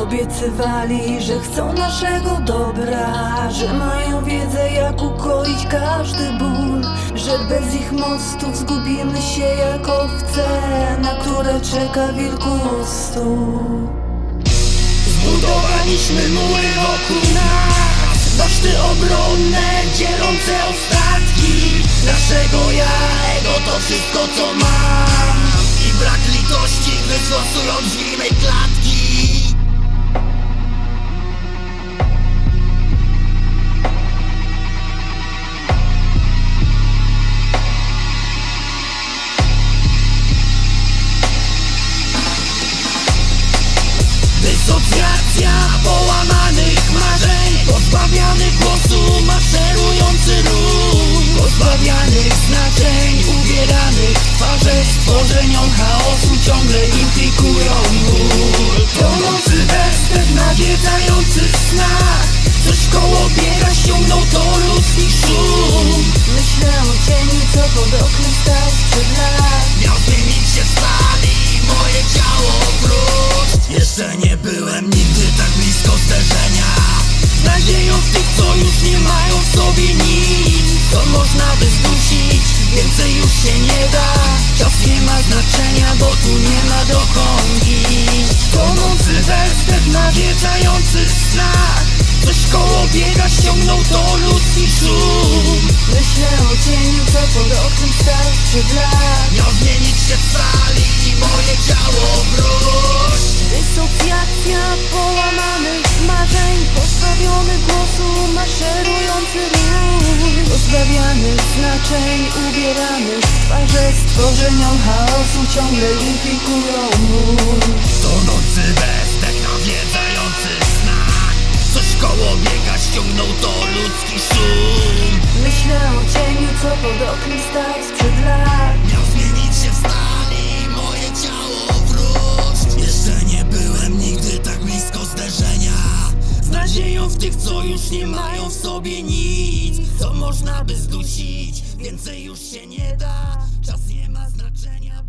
Obiecywali, że chcą naszego dobra Że mają wiedzę jak ukoić każdy ból Że bez ich mostów zgubimy się jak owce Na które czeka wilku stół Zbudowaliśmy mury wokół nas Baszty obronne dzielące ostatki. Naszego ja, ego to wszystko co Dysocjacja połamanych marzeń Pozbawianych głosu maszerujący ruch. Pozbawianych znaczeń ubieranych w twarze Stworzeniom chaosu ciągle implikują ból. Tonący bezpek nawiedzający snach. Coś koło biega ściągnął to ludzki szum. Myślę o cieniu, co pod oknem stał sprzed lat. Miał zmienić się w stali moje ciało wróć. Jeszcze nie byłem nigdy tak blisko zderzenia. Z nadzieją tych, co już nie mają w sobie nic. Co można by zdusić, więcej już się nie da. Czas nie ma znaczenia, bo tu nie ma dokąd iść. Tonący westech nawiedzający snach Coś koło biega ściągnął to ludzki szum. Myślę o cieniu, co pod oknem stał sprzed lat Miał zmienić się w Pozbawianych znaczeń ubieranych w twarze Stworzeniom chaosu ciągle implikują ból Tonący beztek nawiedzający znak. Coś koło biega ściągnął to ludzki szum. Myślę o cieniu, co pod oknem stał tych, co już nie mają w sobie nic Co można by zdusić, więcej już się nie da Czas nie ma znaczenia.